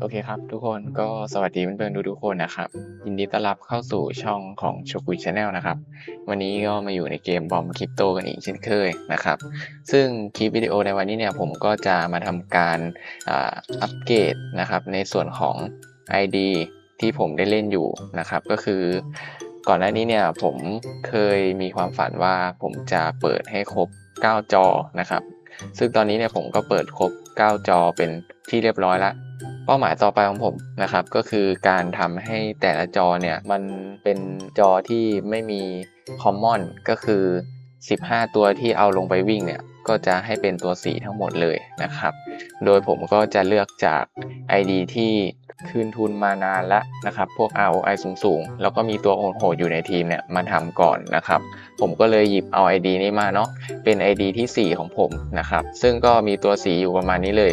โอเคครับ ทุกคนก็สวัสดีเพื่อนๆทุกๆคนนะครับ ยินดีต้อนรับเข้าสู่ช่องของโชกุยชาแนลนะครับ วันนี้ก็มาอยู่ในเกมบอมคริปโตกันอีกเช่นเคยนะครับ ซึ่งคลิปวิดีโอในวันนี้เนี่ยผมก็จะมาทำการอัปเกรดนะครับ ในส่วนของ ID ที่ผมได้เล่นอยู่นะครับ ก็คือก่อนหน้านี้เนี่ยผมเคยมีความฝันว่าผมจะเปิดให้ครบ 9 จอนะครับ ซึ่งตอนนี้เนี่ยผมก็เปิดครบ 9 จอเป็นที่เรียบร้อยแล้ว เป้าหมายต่อไปของผมนะครับก็คือการทำให้แต่ละจอเนี่ยมันเป็นจอที่ไม่มีคอมมอนก็คือ 15 ตัวที่เอาลงไปวิ่งเนี่ยก็จะให้เป็นตัวสีทั้งหมดเลยนะครับ โดยผมก็จะเลือกจาก ID ที่คืนทุนมานานแล้วนะครับ พวก ROI สูงๆ แล้วก็มีตัวโหดอยู่ในทีมเนี่ยมาทำก่อนนะครับ ผมก็เลยหยิบเอา ID นี้มาเนาะ เป็น ID ที่ 4 ของผมนะครับ ซึ่งก็มีตัวสีอยู่ประมาณนี้เลย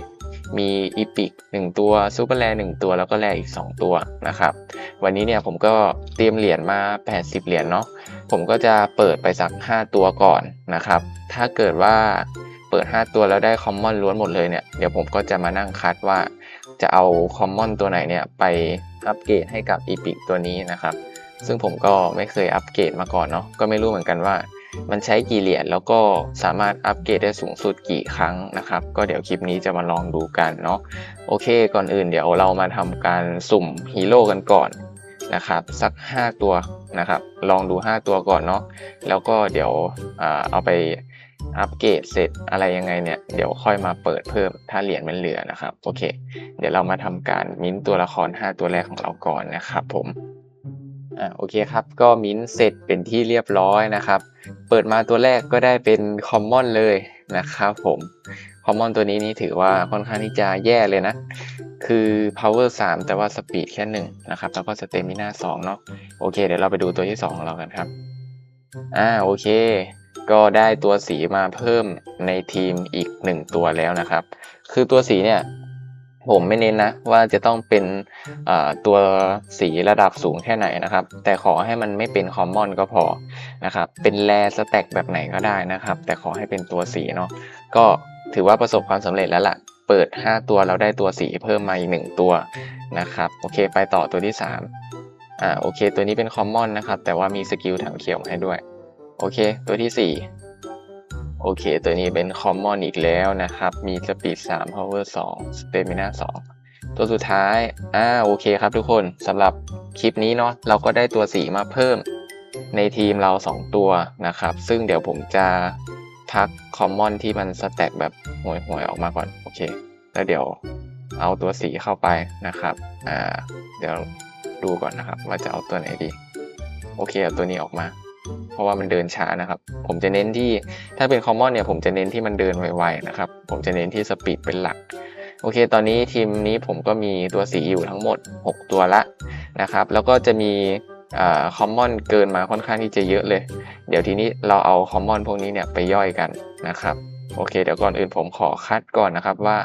มีอีพิกหนึ่งตัวซูเปอร์แรหนึ่งตัวแล้วก็แรอีก 2 ตัวนะครับ วันนี้เนี่ยผมก็เตรียมเหรียญมา 80 เหรียญเนาะผมก็จะเปิดไปสัก 5 ตัวก่อนนะครับ ถ้าเกิดว่าเปิด 5 ตัวแล้วได้คอมมอนล้วนหมดเลยเนี่ยเดี๋ยวผมก็จะมานั่งคัดว่าจะเอาคอมมอนตัวไหนเนี่ยไปอัปเกรดให้กับอีพิกตัวนี้นะครับ ซึ่งผมก็ไม่เคยอัปเกรดมาก่อนเนาะก็ไม่รู้เหมือนกันว่า มันใช้กี่เหรียญแล้วก็สามารถอัปเกรดได้สูงสุดกี่ครั้งนะครับ ก็เดี๋ยวคลิปนี้จะมาลองดูกันเนาะโอเค ก่อนอื่นเดี๋ยวเรามาทำการสุ่มฮีโร่กันก่อนนะครับสัก 5 ตัวนะครับ ลองดู 5 ตัวก่อนเนาะแล้วก็เดี๋ยวเอาไปอัปเกรดเสร็จอะไรยังไงเนี่ยเดี๋ยวค่อยมาเปิดเพิ่มถ้าเหรียญมันเหลือนะครับโอเค เดี๋ยวเรามาทำการมิ้นตัวละคร 5 ตัวแรกของเราก่อนนะครับผม อ่าโอเคครับ ก็มิ้นท์เสร็จเป็นที่เรียบร้อยนะครับ เปิดมาตัวแรกก็ได้เป็นคอมมอนเลยนะครับผมคอมมอนตัวนี้นี่ถือว่าค่อนข้างที่จะแย่เลยนะ คือ power 3 แต่ว่า speed แค่หนึ่งนะครับ แล้วก็ stamina 2 เนาะโอเค เดี๋ยวเราไปดูตัวที่ 2 ของเรากันครับ อ่าโอเค ก็ได้ตัวสีมาเพิ่มในทีมอีก 1 ตัวแล้วนะครับ คือตัวสีเนี่ย ผมไม่เน้นนะว่าจะต้องเป็นตัวสีระดับสูงแค่ไหนนะครับ แต่ขอให้มันไม่เป็นคอมมอนก็พอนะครับ เป็นแรสแต็กแบบไหนก็ได้นะครับ แต่ขอให้เป็นตัวสีเนาะก็ถือว่าประสบความสำเร็จแล้วล่ะ เปิด 5 ตัวเราได้ตัวสีเพิ่มมาอีก 1 ตัวนะครับ โอเคไปต่อตัวที่ 3อ่าโอเค ตัวนี้เป็นคอมมอนนะครับ แต่ว่ามีสกิลถังเขียวให้ด้วย โอเค ตัวที่ 4 โอเค ตัวนี้เป็นคอมมอนอีกแล้วนะครับ มีสปีด3 power 2 stamina 2 ตัวสุดท้าย อ่า โอเคครับทุกคนสำหรับคลิปนี้เนาะ เราก็ได้ตัวสีมาเพิ่มในทีมเรา 2 ตัวนะครับ ซึ่งเดี๋ยวผมจะพักคอมมอนที่มันสแต็กแบบห่วยๆออกมาก่อน โอเค แล้วเดี๋ยวเอาตัวสีเข้าไปนะครับ อ่า เดี๋ยวดูก่อนนะครับ ว่าจะเอาตัวไหนดี โอเคเอาตัวนี้ออกมา เพราะว่ามันเดินช้านะครับ ผมจะเน้นที่ถ้าเป็นคอมมอนเนี่ยผมจะเน้นที่มันเดินไวๆนะครับ ผมจะเน้นที่สปีดเป็นหลัก โอเค ตอนนี้ทีมนี้ผมก็มีตัวสีอยู่ทั้งหมด 6 ตัวละนะครับ แล้วก็จะมีคอมมอนเกินมาค่อนข้างที่จะเยอะเลย เดี๋ยวทีนี้เราเอาคอมมอนพวกนี้เนี่ยไปย่อยกันนะครับ โอเค เดี๋ยวก่อนอื่นผมขอคัดก่อนนะครับว่า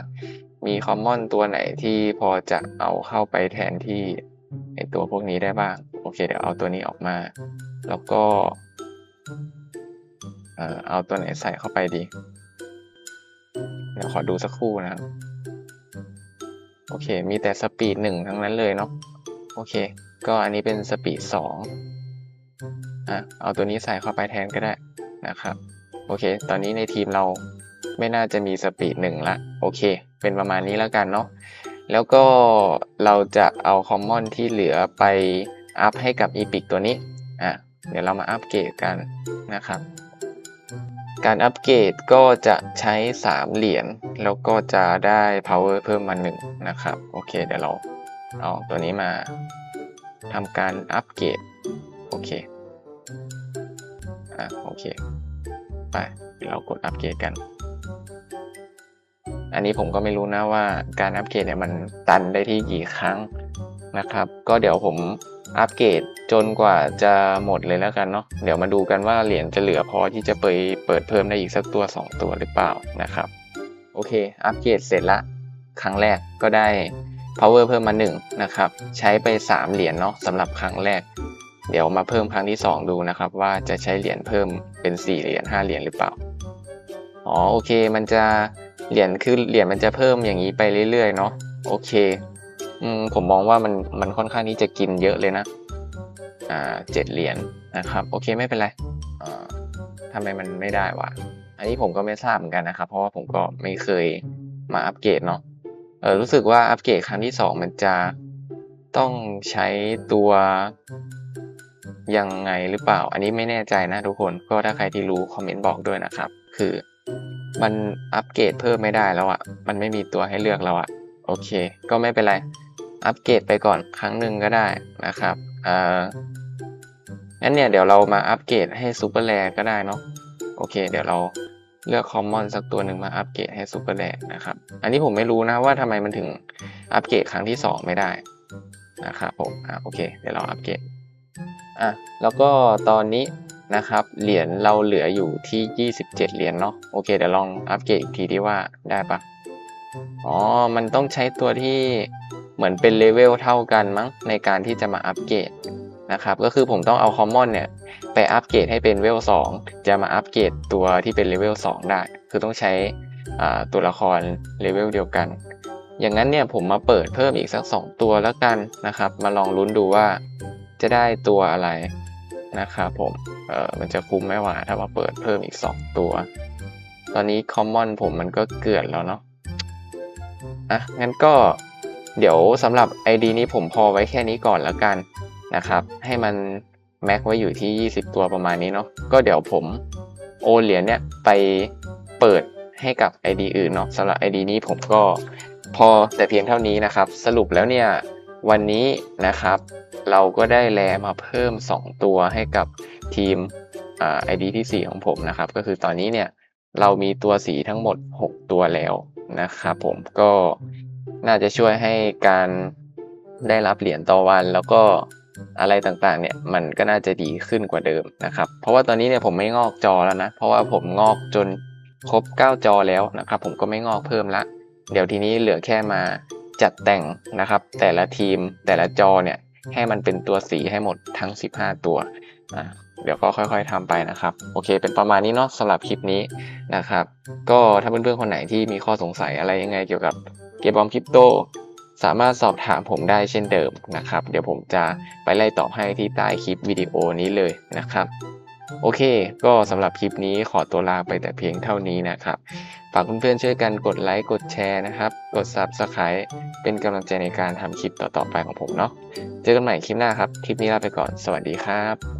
มีคอมมอนตัวไหนที่พอจะเอาเข้าไปแทนที่ไอตัวพวกนี้ได้บ้าง โอเค เดี๋ยวเอาตัวนี้ออกมา แล้วก็ เอ่อเอาตัวไหนใส่เข้าไปดี เดี๋ยวขอดูสักครู่นะครับ โอเค มีแต่สปีดหนึ่งทั้งนั้นเลยเนาะ โอเค ก็อันนี้เป็นสปีดสองอะ เอาตัวนี้ใส่เข้าไปแทนก็ได้นะครับ โอเค ตอนนี้ในทีมเราไม่น่าจะมีสปีดหนึ่งละ โอเค เป็นประมาณนี้แล้วกันเนาะ แล้วก็เราจะเอาคอมมอนที่เหลือไป อัพให้กับอีพิกตัวนี้อะเดี๋ยวเรามาอัปเกรดกันนะครับ การอัปเกรดก็จะใช้ 3 เหรียญแล้วก็จะได้ power เพิ่มมา1น,นะครับ โอเค เดี๋ยวเราเอาตัวนี้มาทำการอัปเกรดโอเคอะโอเค ไปเรากดอัปเกรดกัน อันนี้ผมก็ไม่รู้นะว่าการอัปเกรดเนี่ยมันตันได้ที่กี่ครั้งนะครับ ก็เดี๋ยวผม อัปเกรดจนกว่าจะหมดเลยแล้วกันเนาะเดี๋ยวมาดูกันว่าเหรียญจะเหลือพอที่จะไปเปิดเพิ่มได้อีกสักตัว 2 ตัวหรือเปล่านะครับ โอเค อัปเกรดเสร็จละครั้งแรกก็ได้ power เพิ่มมา1นะครับใช้ไป 3 เหรียญเนาะสำหรับครั้งแรก เดี๋ยวมาเพิ่มครั้งที่ 2 ดูนะครับ ว่าจะใช้เหรียญเพิ่มเป็น 4 เหรียญ5เหรียญหรือเปล่าอ๋อโอเคมันจะเหรียญคือเหรียญมันจะเพิ่มอย่างนี้ไปเรื่อยๆเนาะโอเค อืมผมมองว่ามันมันค่อนข้างที่จะกินเยอะเลยนะ อ่าเจ็ดเหรียญนะครับ โอเคไม่เป็นไรอ่าทำไมมันไม่ได้วะอันนี้ผมก็ไม่ทราบเหมือนกันนะครับ เพราะว่าผมก็ไม่เคยมาอัปเกรดเนาะเออรู้สึกว่าอัปเกรดครั้งที่สองมันจะต้องใช้ตัวยังไงหรือเปล่า อันนี้ไม่แน่ใจนะทุกคนก็ถ้าใครที่รู้คอมเมนต์บอกด้วยนะครับ คือมันอัปเกรดเพิ่มไม่ได้แล้วอะ่ะ มันไม่มีตัวให้เลือกแล้วอะ่ะ โอเค ก็ไม่เป็นไร อัปเกรดไปก่อนครั้งหนึ่งก็ได้นะครับเอ่องั้นเนี่ยเดี๋ยวเรามาอัปเกรดให้ซูเปอร์แรก็ได้เนาะโอเค เดี๋ยวเราเลือกคอมมอนสักตัวหนึ่งมาอัปเกรดให้ซูเปอร์แรนะครับ อันนี้ผมไม่รู้นะว่าทำไมมันถึงอัปเกรดครั้งที่สองไม่ได้นะครับผมอะโอเค เดี๋ยวเราอัปเกรดอะแล้วก็ตอนนี้นะครับเหรียญเราเหลืออยู่ที่ 27 เหรียญเนาะโอเคเดี๋ยวลองอัปเกรดอีกทีที่ว่าได้ปะอ๋อ มันต้องใช้ตัวที่ เหมือนเป็นเลเวลเท่ากันมั้งในการที่จะมาอัปเกรดนะครับก็คือผมต้องเอาคอมมอนเนี่ยไปอัปเกรดให้เป็นเวล2จะมาอัปเกรดตัวที่เป็นเลเวล2ได้ คือต้องใช้ตัวละครเลเวลเดียวกัน อย่างนั้นเนี่ยผมมาเปิดเพิ่มอีกสัก 2 ตัวแล้วกันนะครับ มาลองลุ้นดูว่าจะได้ตัวอะไรนะครับผมเออมันจะคุ้มไหมวะถ้ามาเปิดเพิ่มอีก 2 ตัว ตอนนี้คอมมอนผมมันก็เกลื่อนแล้วเนาะอะงั้นก็ เดี๋ยวสำหรับ ID นี้ผมพอไว้แค่นี้ก่อนแล้วกันนะครับ ให้มันแม็กไว้อยู่ที่ 20 ตัวประมาณนี้เนาะก็เดี๋ยวผมโอนเหรียญเนี่ยไปเปิดให้กับ ID อื่นเนาะสำหรับ ID นี้ผมก็พอแต่เพียงเท่านี้นะครับ สรุปแล้วเนี่ยวันนี้นะครับ เราก็ได้แลมาเพิ่ม 2 ตัวให้กับทีมไอ่า ID ที่ 4 ของผมนะครับ ก็คือตอนนี้เนี่ยเรามีตัวสีทั้งหมด 6 ตัวแล้วนะครับผมก็ น่าจะช่วยให้การได้รับเหรียญต่อวัน แล้วก็อะไรต่างๆ เนี่ยมันก็น่าจะดีขึ้นกว่าเดิมนะครับ เพราะว่าตอนนี้เนี่ยผมไม่งอกจอแล้วนะ เพราะว่าผมงอกจนครบ 9 จอแล้วนะครับ ผมก็ไม่งอกเพิ่มละ เดี๋ยวทีนี้เหลือแค่มาจัดแต่งนะครับ แต่ละทีมแต่ละจอเนี่ยให้มันเป็นตัวสีให้หมดทั้ง 15 ตัวอะเดี๋ยวก็ค่อยๆทำไปนะครับ โอเค เป็นประมาณนี้เนาะสำหรับคลิปนี้นะครับ ก็ถ้าเพื่อนๆคนไหนที่มีข้อสงสัยอะไรยังไงเกี่ยวกับ เกมบอมคริปโตสามารถสอบถามผมได้เช่นเดิมนะครับ เดี๋ยวผมจะไปไล่ตอบให้ที่ใต้คลิปวิดีโอนี้เลยนะครับ โอเค ก็สำหรับคลิปนี้ขอตัวลาไปแต่เพียงเท่านี้นะครับ ฝากเพื่อนๆช่วยกันกดไลค์กดแชร์นะครับ กด Subscribe เป็นกำลังใจในการทำคลิปต่อๆไปของผมเนาะเจอกันใหม่คลิปหน้าครับ คลิปนี้ลาไปก่อนสวัสดีครับ